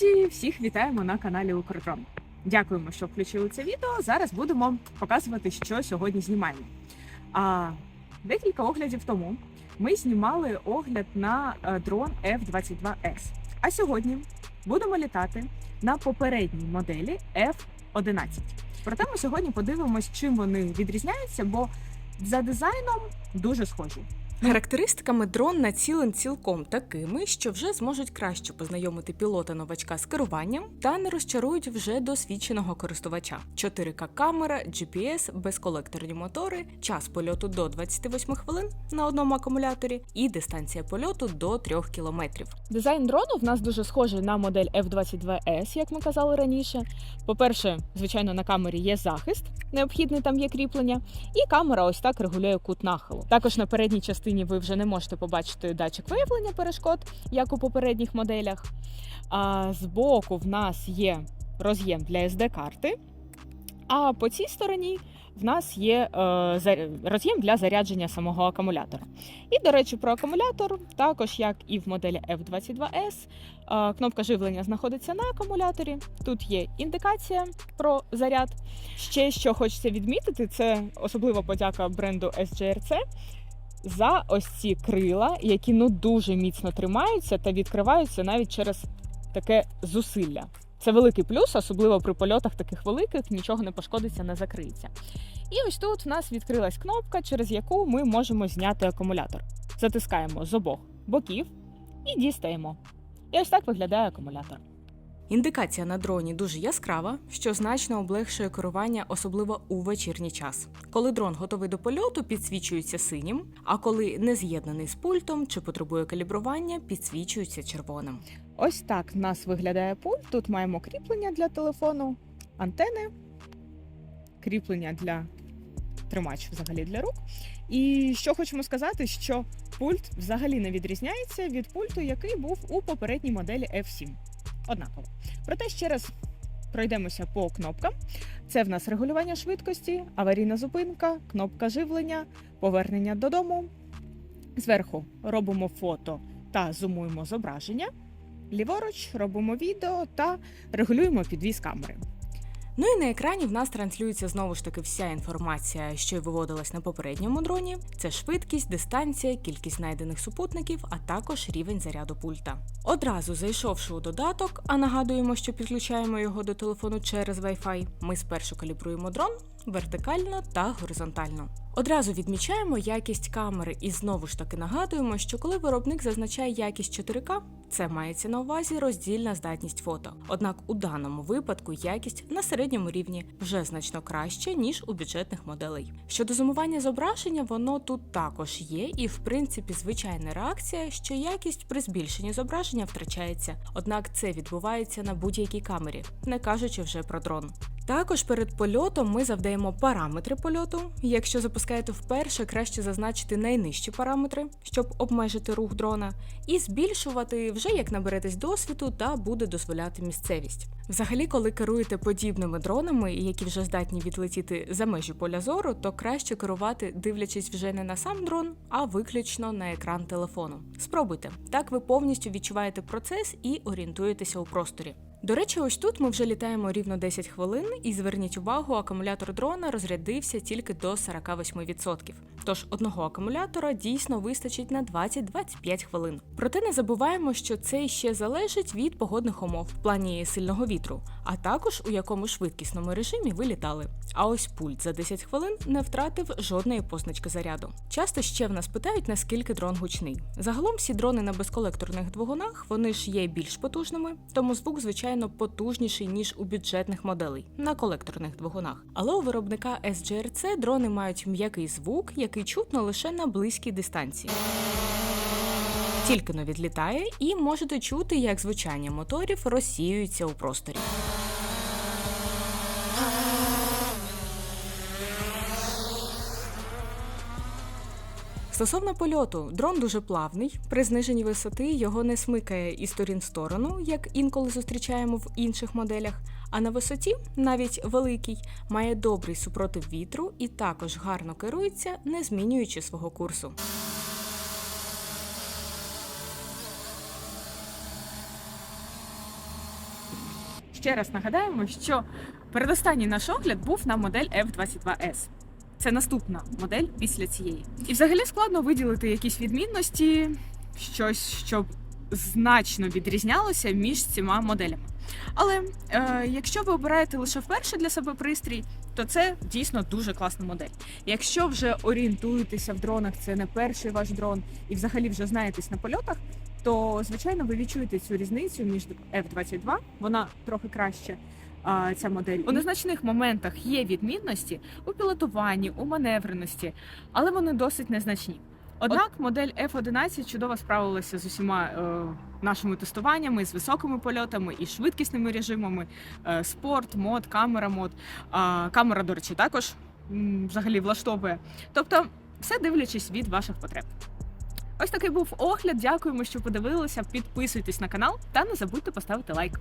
Друзі, всіх вітаємо на каналі Укрдрон. Дякуємо, що включили це відео. Зараз будемо показувати, що сьогодні знімаємо. А декілька оглядів тому ми знімали огляд на е, дрон F-22S. А сьогодні будемо літати на попередній моделі F-11. Проте ми сьогодні подивимось, чим вони відрізняються, бо за дизайном дуже схожі. Характеристиками дрон націлен цілком такими, що вже зможуть краще познайомити пілота новачка з керуванням та не розчарують вже досвідченого користувача. 4К камера, GPS, безколекторні мотори, час польоту до 28 хвилин на одному акумуляторі і дистанція польоту до 3 кілометрів. Дизайн дрону в нас дуже схожий на модель F-22S, як ми казали раніше. По-перше, звичайно, на камері є захист, необхідне там є кріплення, і камера ось так регулює кут нахилу. Також на передній частині ви вже не можете побачити датчик виявлення перешкод, як у попередніх моделях. А збоку в нас є роз'єм для SD-карти, а по цій стороні в нас є е, роз'єм для зарядження самого акумулятора. І, до речі, про акумулятор, також як і в моделі F22S, е, кнопка живлення знаходиться на акумуляторі. Тут є індикація про заряд. Ще що хочеться відмітити, це особлива подяка бренду SGRC за ось ці крила, які ну дуже міцно тримаються та відкриваються навіть через таке зусилля. Це великий плюс, особливо при польотах таких великих, нічого не пошкодиться, не закриється. І ось тут в нас відкрилась кнопка, через яку ми можемо зняти акумулятор. Затискаємо з обох боків і дістаємо. І ось так виглядає акумулятор. Індикація на дроні дуже яскрава, що значно облегшує керування, особливо у вечірній час. Коли дрон готовий до польоту, підсвічується синім, а коли не з'єднаний з пультом чи потребує калібрування, підсвічується червоним. Ось так в нас виглядає пульт. Тут маємо кріплення для телефону, антени, кріплення для тримач взагалі для рук. І що хочемо сказати, що пульт взагалі не відрізняється від пульту, який був у попередній моделі F7. Однаково. Проте ще раз пройдемося по кнопкам. Це в нас регулювання швидкості, аварійна зупинка, кнопка живлення, повернення додому. Зверху робимо фото та зумуємо зображення. Ліворуч робимо відео та регулюємо підвіз камери. Ну і на екрані в нас транслюється знову ж таки вся інформація, що виводилась на попередньому дроні. Це швидкість, дистанція, кількість знайдених супутників, а також рівень заряду пульта. Одразу зайшовши у додаток, а нагадуємо, що підключаємо його до телефону через Wi-Fi, ми спершу калібруємо дрон вертикально та горизонтально. Одразу відмічаємо якість камери і знову ж таки нагадуємо, що коли виробник зазначає якість 4К, це мається на увазі роздільна здатність фото. Однак у даному випадку якість на середньому рівні вже значно краще, ніж у бюджетних моделей. Щодо зумування зображення, воно тут також є, і в принципі звичайна реакція, що якість при збільшенні зображення втрачається. Однак це відбувається на будь-якій камері, не кажучи вже про дрон. Також перед польотом ми завдаємо параметри польоту. Якщо запускаєте вперше, краще зазначити найнижчі параметри, щоб обмежити рух дрона, і збільшувати вже як наберетесь досвіду та буде дозволяти місцевість. Взагалі, коли керуєте подібними дронами, які вже здатні відлетіти за межі поля зору, то краще керувати, дивлячись вже не на сам дрон, а виключно на екран телефону. Спробуйте, так ви повністю відчуваєте процес і орієнтуєтеся у просторі. До речі, ось тут ми вже літаємо рівно 10 хвилин, і зверніть увагу, акумулятор дрона розрядився тільки до 48%. Тож одного акумулятора дійсно вистачить на 20-25 хвилин. Проте не забуваємо, що це ще залежить від погодних умов в плані сильного вітру, а також у якому швидкісному режимі ви літали. А ось пульт за 10 хвилин не втратив жодної позначки заряду. Часто ще в нас питають, наскільки дрон гучний. Загалом всі дрони на безколекторних двигунах вони ж є більш потужними, тому звук, звичайно, потужніший ніж у бюджетних моделей на колекторних двигунах. Але у виробника SGRC дрони мають м'який звук, який чутно лише на близькій дистанції. Тільки но відлітає, і можете чути, як звучання моторів розсіюється у просторі. Стосовно польоту, дрон дуже плавний. При зниженні висоти його не смикає із сторін в сторону, як інколи зустрічаємо в інших моделях. А на висоті, навіть великий, має добрий супротив вітру і також гарно керується, не змінюючи свого курсу. Ще раз нагадаємо, що передостанній наш огляд був на модель F22S. Це наступна модель після цієї. І взагалі складно виділити якісь відмінності, щось, що значно відрізнялося між цими моделями. Але е, якщо ви обираєте лише вперше для себе пристрій, то це дійсно дуже класна модель. Якщо вже орієнтуєтеся в дронах, це не перший ваш дрон, і взагалі вже знаєтесь на польотах, то звичайно ви відчуєте цю різницю між F-22, вона трохи краще. А, Ця модель у незначних моментах є відмінності у пілотуванні, у маневреності, але вони досить незначні. Однак модель F-11 чудово справилася з усіма е, нашими тестуваннями, з високими польотами і швидкісними режимами, е, спорт, мод, камера мод. А, камера, до речі, також м, взагалі влаштовує. Тобто, все дивлячись від ваших потреб. Ось такий був огляд. Дякуємо, що подивилися. Підписуйтесь на канал та не забудьте поставити лайк.